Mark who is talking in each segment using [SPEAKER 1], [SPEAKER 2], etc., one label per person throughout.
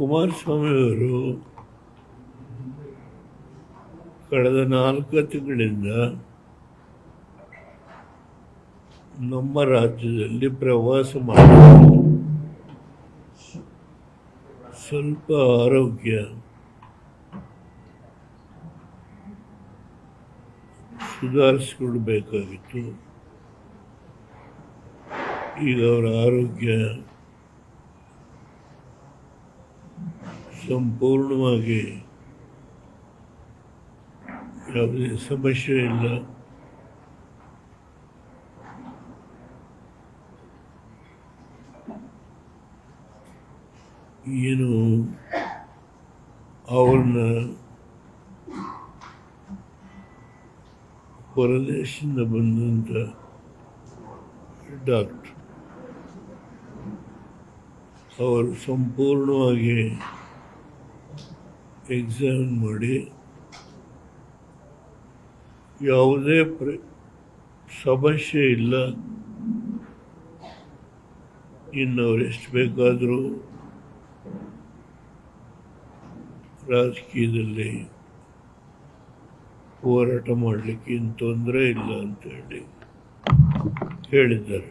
[SPEAKER 1] ಕುಮಾರಸ್ವಾಮಿಯವರು ಕಳೆದ ನಾಲ್ಕು ತಿಂಗಳಿಂದ ನಮ್ಮ ರಾಜ್ಯದಲ್ಲಿ ಪ್ರವಾಸ ಮಾಡಿ ಸ್ವಲ್ಪ ಆರೋಗ್ಯ ಸುಧಾರಿಸಿಕೊಳ್ಬೇಕಾಗಿತ್ತು ಈಗ ಅವರ ಆರೋಗ್ಯ ಸಂಪೂರ್ಣವಾಗಿ ಯಾವುದೇ ಸಮಸ್ಯೆ ಇಲ್ಲ. ಏನು ಅವ್ರನ್ನ ಹೊರದೇಶದಿಂದ ಬಂದಂಥ ಡಾಕ್ಟ್ರು ಅವರು ಸಂಪೂರ್ಣವಾಗಿ ಎಕ್ಸಾಮಿನ್ ಮಾಡಿ ಯಾವುದೇ ಪ್ರ, ಸಮಸ್ಯೆ ಇಲ್ಲ. ಇನ್ನು ಅವ್ರು ಎಷ್ಟು ಬೇಕಾದರೂ ರಾಜಕೀಯದಲ್ಲಿ ಹೋರಾಟ ಮಾಡಲಿಕ್ಕೆ ಏನು ತೊಂದರೆ ಇಲ್ಲ ಅಂತೇಳಿ ಹೇಳಿದ್ದಾರೆ.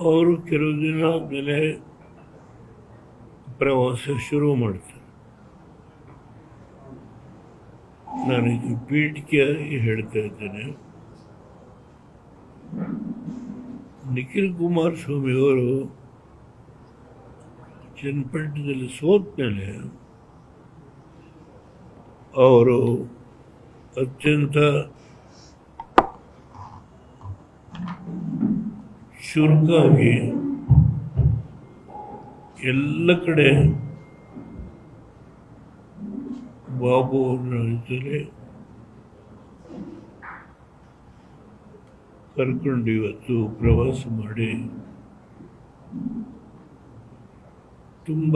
[SPEAKER 1] ಅವರು ಕೆಲವು ದಿನ ಆದಮೇಲೆ ಪ್ರವಾಸ ಶುರು ಮಾಡ್ತಾರೆ. ನನಗೆ ಪೀಠಿಕೆಯಾಗಿ ಹೇಳ್ತಾ ಇದ್ದೇನೆ. ನಿಖಿಲ್ ಕುಮಾರಸ್ವಾಮಿ ಅವರು ಚನ್ನಪಟ್ಟಣದಲ್ಲಿ ಸೋತ ಮೇಲೆ ಅವರು ಅತ್ಯಂತ ಚುರುಕಾಗಿ ಎಲ್ಲ ಕಡೆ ಬಾಬು ಜೊತೆ ಕರ್ಕೊಂಡು ಇವತ್ತು ಪ್ರವಾಸ ಮಾಡಿ ತುಂಬ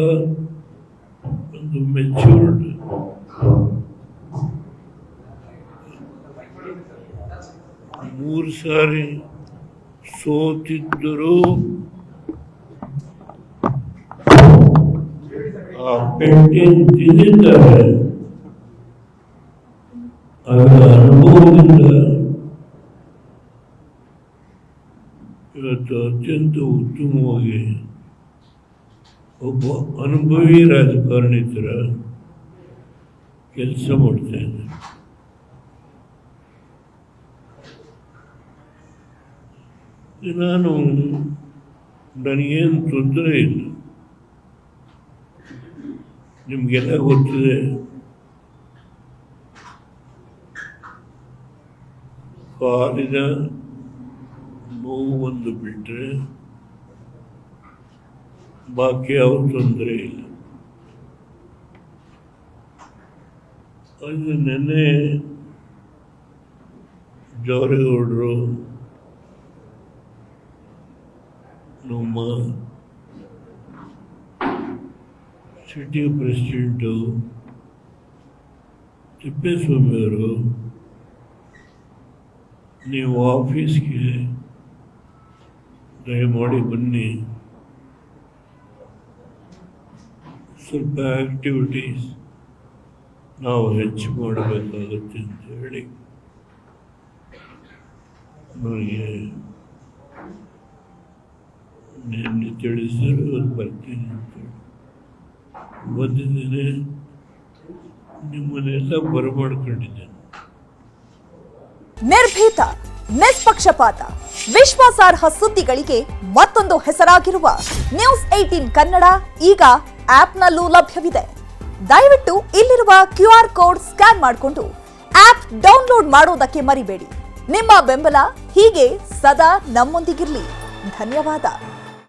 [SPEAKER 1] ಒಂದು ಮೆಚೂರ್ಡ್ ಮೂರು ಸಾರಿ ಸೋತಿದ್ದರೂ. ಆ ಪೆಟ್ಟಿನ ತಿಂದಿದ್ದಾರೆ. ಅದರ ಅನುಭವದಿಂದ ಇವತ್ತು ಅತ್ಯಂತ ಉತ್ತಮವಾಗಿ ಒಬ್ಬ ಅನುಭವಿ ರಾಜಕಾರಣಿ ಥರ ಕೆಲಸ ಮಾಡ್ತಾ ಇದ್ದಾರೆ. ನಾನು ನನಗೇನು ತೊಂದರೆ ಇಲ್ಲ. ನಿಮಗೆಲ್ಲ ಗೊತ್ತಿದೆ. ಕಾಲಿನ ನೋವು ಒಂದು ಬಿಟ್ಟರೆ ಬಾಕಿ ಯಾವ ತೊಂದರೆ ಇಲ್ಲ. ಅದು ನೆನ್ನೆ ಜವರೇಗೌಡರು ನಮ್ಮ ಸಿಟಿ ಪ್ರೆಸಿಡೆಂಟು ತಿಪ್ಪೇಸ್ವಾಮಿಯವರು ನೀವು ಆಫೀಸ್ಗೆ ದಯಮಾಡಿ ಬನ್ನಿ ಸ್ವಲ್ಪ ಆ್ಯಕ್ಟಿವಿಟೀಸ್ ನಾವು ಹೆಚ್ಚು ಮಾಡಬೇಕಾಗುತ್ತೆ ಅಂತ ಹೇಳಿ ನನಗೆ ನಿನ್ನೆ ತಿಳಿಸಿದ್ರು ಇವತ್ತು ಬರ್ತೀನಿ ಅಂತೇಳಿ ಬಂದಿದ್ದೇನೆ ನಿಮ್ಮನ್ನೆಲ್ಲ ಬರಮಾಡ್ಕೊಂಡಿದ್ದೇನೆ.
[SPEAKER 2] ನಿರ್ಭೀತ, ನಿಷ್ಪಕ್ಷಪಾತ, ವಿಶ್ವಾಸಾರ್ಹ ಸುದ್ದಿಗಳಿಗೆ ಮತ್ತೊಂದು ಹೆಸರಾಗಿರುವ ನ್ಯೂಸ್ ಏಟೀನ್ ಕನ್ನಡ ಈಗ ಆಪ್ನಲ್ಲೂ ಲಭ್ಯವಿದೆ. ದಯವಿಟ್ಟು ಇಲ್ಲಿರುವ ಕ್ಯೂ ಆರ್ ಕೋಡ್ ಸ್ಕ್ಯಾನ್ ಮಾಡಿಕೊಂಡು ಆಪ್ ಡೌನ್ಲೋಡ್ ಮಾಡೋದಕ್ಕೆ ಮರಿಬೇಡಿ. ನಿಮ್ಮ ಬೆಂಬಲ ಹೀಗೆ ಸದಾ ನಮ್ಮೊಂದಿಗಿರಲಿ. ಧನ್ಯವಾದ.